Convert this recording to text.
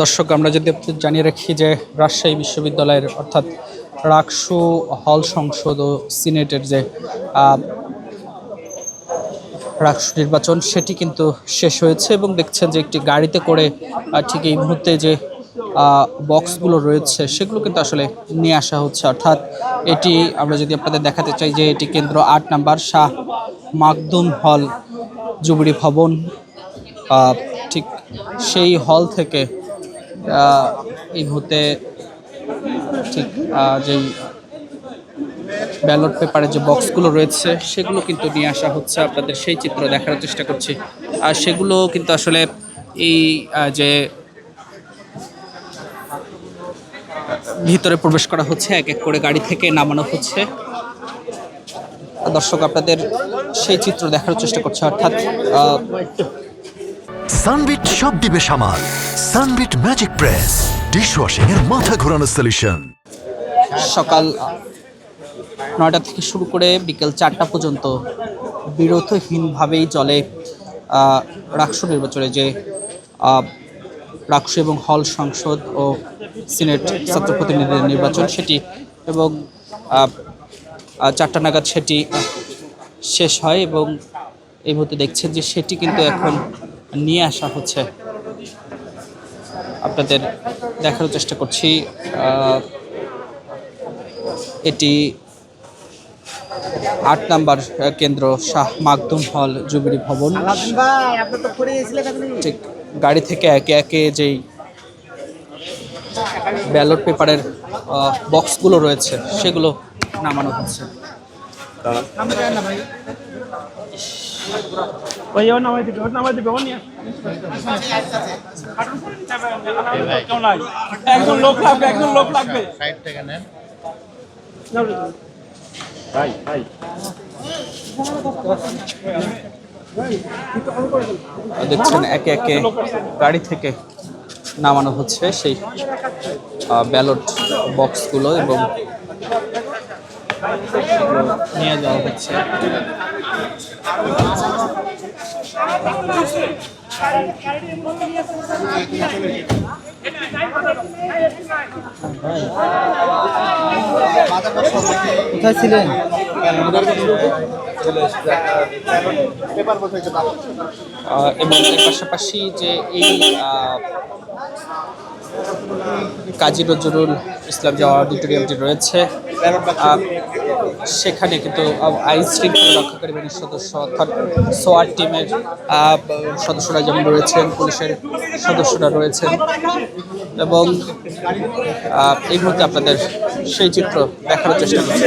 দর্শক, আমরা যদি জানিয়ে রাখি যে রাজশাহী বিশ্ববিদ্যালয়ের অর্থাৎ রাকসু হল সংসদ ও সিনেটের যে রাকসু নির্বাচন, সেটি কিন্তু শেষ হয়েছে এবং দেখছেন যে একটি গাড়িতে করে ঠিক এই মুহূর্তে যে বক্সগুলো রয়েছে, সেগুলো কিন্তু আসলে নিয়ে আসা হচ্ছে। অর্থাৎ এটি আমরা যদি আপনাদের দেখাতে চাই যে এটি কেন্দ্র আট নাম্বার, শাহ মাকদুম হল জুবড়ি ভবন ঠিক সেই হল থেকে এই মুহূর্তে ঠিক যেই ব্যালট পেপারের যে বক্সগুলো রয়েছে, সেগুলো কিন্তু নিয়ে আসা হচ্ছে আপনাদের, সেই চিত্র দেখার চেষ্টা করছি। আর সেগুলো কিন্তু আসলে এই যে ভিতরে প্রবেশ করা হচ্ছে, এক এক করে গাড়ি থেকে নামানো হচ্ছে। দর্শক, আপনাদের সেই চিত্র দেখার চেষ্টা করছে, অর্থাৎ সানবিট সব দিবে সামাল। সানবিট ম্যাজিক প্রেস ডিশওয়াশিং এর মাথা ঘোরানো সলিউশন সকাল নয়টা থেকে শুরু করে বিকেল চারটা পর্যন্ত বিরতহীনভাবেই চলে রাকসু নির্বাচনে যে রাকসু এবং হল সংসদ ও সিনেট ছাত্র প্রতিনিধিদের নির্বাচন সেটি এবং চারটা নাগাদ সেটি শেষ হয় এবং এই মুহূর্তে দেখছেন যে সেটি কিন্তু এখন নিয়ে আসা হচ্ছে। আপনাদের দেখার চেষ্টা করছি এটি আট নাম্বার কেন্দ্র, শাহ মাকদুম হল জুবিলি ভবন। ঠিক, গাড়ি থেকে একে একে যেই ব্যালট পেপারের বক্সগুলো রয়েছে, সেগুলো নামানো হচ্ছে। একজন লোক একজন লোক দেখছেন একে একে গাড়ি থেকে নামানো হচ্ছে সেই ব্যালট বক্সগুলো এবং নিয়ে যাওয়া হচ্ছে। কোথায় ছিলেন? এবং এর পাশাপাশি যে এই কাজী নজরুল ইসলাম যে অডিটোরিয়ামটি রয়েছে সেখানে কিন্তু আইন শৃঙ্খলা রক্ষাকারী বাহিনীর সদস্য অর্থাৎ সোয়ার টিমের সদস্যরা যেমন রয়েছেন, পুলিশের সদস্যরা রয়েছেন। এবং এই মুহূর্তে আপনাদের সেই চিত্র দেখানোর চেষ্টা করছি।